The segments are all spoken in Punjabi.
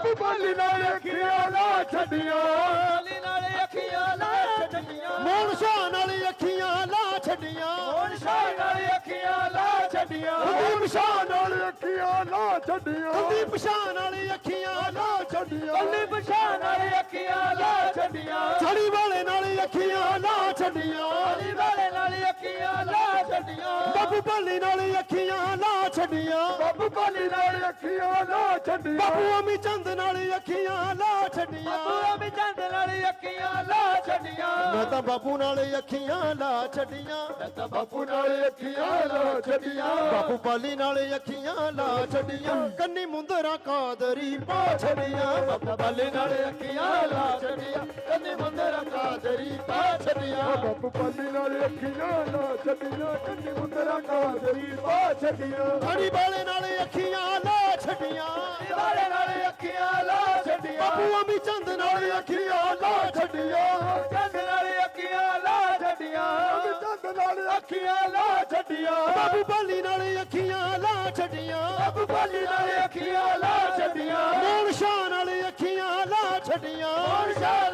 ਬਾਬੂ ਬੋਲੀ ਨਾਲ ਅੱਖੀਆਂ ਲਾ ਛੱਡੀਆਂ। ਬੋਲੀ ਨਾਲ ਅੱਖੀਆਂ ਲਾ ਛੱਡੀਆਂ। ਮੋਹਨ ਸ਼ਾਹ ਨਾਲ ਅੱਖੀਆਂ ਲਾ ਛੱਡੀਆਂ। ਹੁਣ ਸ਼ਾਹ ਨਾਲ ਅੱਖੀਆਂ ਲਾ ਛੱਡੀਆਂ। ਕੁਲਦੀਪ ਸ਼ਾਹ ਨਾਲ ਅੱਖੀਆਂ ਲਾ ਛੱਡੀਆਂ। ਕੁਲਦੀਪ ਸ਼ਾਹ ਨਾਲ ਅੱਖੀਆਂ ਲਾ ਛੱਡੀਆਂ। ਕੁਲਦੀਪ ਸ਼ਾਹ ਨਾਲ ਅੱਖੀਆਂ ਲਾ ਛੱਡੀਆਂ। ਛੜੀ ਵਾਲੇ ਨਾਲ ਅੱਖੀਆਂ ਲਾ ਛੱਡੀਆਂ। ਅਲੀ ਵਾਲੇ ਨਾਲ ਅੱਖੀਆਂ ਛੱਡੀਆਂ ਬਾਬੂ ਭੱਲੀ ਨਾਲ ਅੱਖੀਆਂ ਲਾ ਛੱਡੀਆਂ। ਬਾਬੂ ਬੋਲੀ ਨਾਲ ਅੱਖੀਆਂ ਲਾ ਛੱਡੀਆਂ। ਬਾਬੂ ਅਮੀ ਚੰਦ ਨਾਲ ਅੱਖੀਆਂ ਲਾ ਛੱਡੀਆਂ। ਬਾਬੂ ਅਮੀ ਚੰਦ ਨਾਲ ਅੱਖੀਆਂ ਲਾ ਛੱਡੀਆਂ। ਮੈਂ ਤਾਂ ਬਾਬੂ ਨਾਲ ਅੱਖੀਆਂ ਲਾ ਛੱਡੀਆਂ। ਤਾਂ ਬਾਪੂ ਨਾਲ ਅੱਖੀਆਂ ਲਾ ਛੱਡੀਆਂ। ਬਾਬੂ ਪਾਲੀ ਨਾਲ ਅੱਖੀਆਂ ਲਾ ਛੱਡੀਆਂ। ਕੰਨੀ ਮੁੰਦਰਾ ਕਾਦਰੀ ਪਾ ਛੱਡੀਆਂ। ਬਾਬਾ ਬਾਲੇ ਨਾਲ ਅੱਖੀਆਂ ਲਾ ਛੱਡੀਆਂ। ਕੰਨੇ ਮੰਦਰ ਕਾਦਰੀ ਪਾ ਛੱਡੀਆਂ। ਬਾਪੂ ਬੋਲੀ ਨਾਲ ਅੱਖੀਆਂ ਲਾ ਛੱਡੀਆਂ ਕੰਨੀ ਮੁੰਦਰਾ ਕਾਦਰੀ ਪਾ ਛੱਡੀਆਂ। ਛੜੀ ਵਾਲੇ ਨਾਲ ਅੱਖੀਆਂ ਲਾ ਛੱਡੀਆਂ। ਵਾਲੇ ਨਾਲ ਅੱਖੀਆਂ ਲਾ ਛੱਡੀਆਂ। ਬਾਬੂ ਅਮੀ ਚੰਦ ਨਾਲ ਅੱਖੀਆਂ ਲਾ ਛੱਡੀਆਂ। ਚੰਦ ਨਾਲ ਅੱਖੀਆਂ ਲਾ ਛੱਡੀਆਂ। ਚੰਦ ਨਾਲ ਅੱਖੀਆਂ ਲਾ ਛੱਡੀਆਂ। ਬਾਬੂ ਪਾਲੀ ਨਾਲ ਅੱਖੀਆਂ ਲਾ ਛੱਡੀਆਂ। ਬਾਬੂ ਬਾਲੀ ਨਾਲ ਅੱਖੀਆਂ ਲਾ ਛੱਡੀਆਂ। ਮੋਹਨ ਸ਼ਾਹ ਨਾਲ ਅੱਖੀਆਂ ਲਾ ਛੱਡੀਆਂ। ਹੁਣ ਸ਼ਾਹ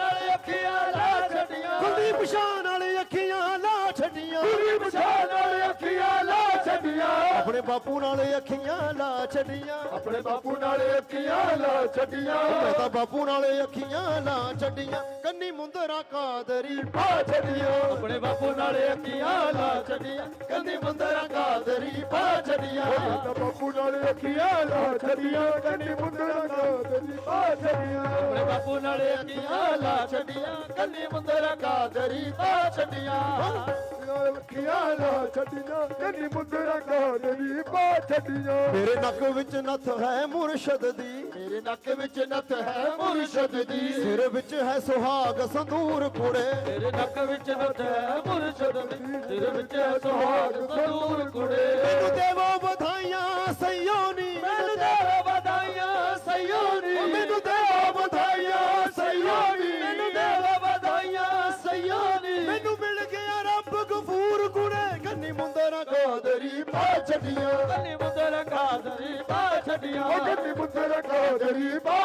ਆਪਣੇ ਬਾਪੂ ਨਾਲ ਅੱਖੀਆਂ ਲਾ ਛੱਡੀਆਂ। ਆਪਣੇ ਬਾਪੂ ਨਾਲ ਅੱਖੀਆਂ ਲਾ ਛੱਡੀਆਂ। ਮੈਂ ਤਾਂ ਬਾਪੂ ਨਾਲ ਅੱਖੀਆਂ ਲਾ ਛੱਡੀਆਂ। ਕੰਨੀ ਮੁੰਦਰਾ ਕਾਦਰੀ ਪਾ ਛੱਡੀਆਂ। ਆਪਣੇ ਬਾਪੂ ਨਾਲ ਅੱਖੀਆਂ ਲਾ ਛੱਡੀਆਂ। ਕੰਦੀ ਮੰਦਰਾਂ ਕਾਦਰੀ ਪਾ ਛੱਡੀਆਂ। ਤਾਂ ਬਾਪੂ ਨਾਲ ਅੱਖੀਆਂ ਲਾ ਛੱਡੀਆਂ। ਕੰਨੀ ਮੁੰਦਰਾ ਕਾਦਰੀ ਪਾ ਛੱਡੀਆਂ। ਆਪਣੇ ਬਾਪੂ ਨਾਲ ਅੱਖੀਆਂ ਲਾ ਛੱਡੀਆਂ। ਕੰਦੀ ਮੰਦਰਾਂ ਕਾਦਰੀ ਪਾ ਛੱਡੀਆਂ। ਅੱਖੀਆਂ ਲਾ ਛੱਡੀਆਂ ਕੰਨੀ ਮੁੰਦਰਾ ਕਾਦਰੀ ਪਾ ਛੱਡੀਆਂ। ਮੇਰੇ ਨੱਕ ਵਿੱਚ ਨੱਥ ਹੈ ਮੁਰਸ਼ਦ ਦੀ। ਮੇਰੇ ਨੱਕ ਵਿੱਚ ਨੱਥ ਹੈ ਮੁਰਸ਼ਦ ਦੀ। ਸਿਰ ਵਿੱਚ ਹੈ ਸੁਹਾਗ ਸੰਦੂਰ ਕੁੜੇ ਤੇਰੇ ਨੱਕ ਵਿੱਚ ਨੱਥ ਹੈ ਮੁਰਸ਼ਦ ਦੀ। ਤੇਰੇ ਵਿੱਚ ਹੈ ਸੁਹਾਗ ਸੰਦੂਰ ਕੁੜੇ ਮੈਨੂੰ ਦੇਵੋ ਵਧਾਈਆਂ ਸਈਓਨੀ ਮੈਨੂੰ ਦੇਵੋ ਪਾ ਛੱਡੀਆਂ। ਕੰਨੀ ਮੁੰਦਰ ਕਾਦਰੀ ਪਾ ਛੱਡੀਆਂ। ਕੰਨੀ ਮੁੰਦਰਾ ਕਾਦਰੀ ਪਾ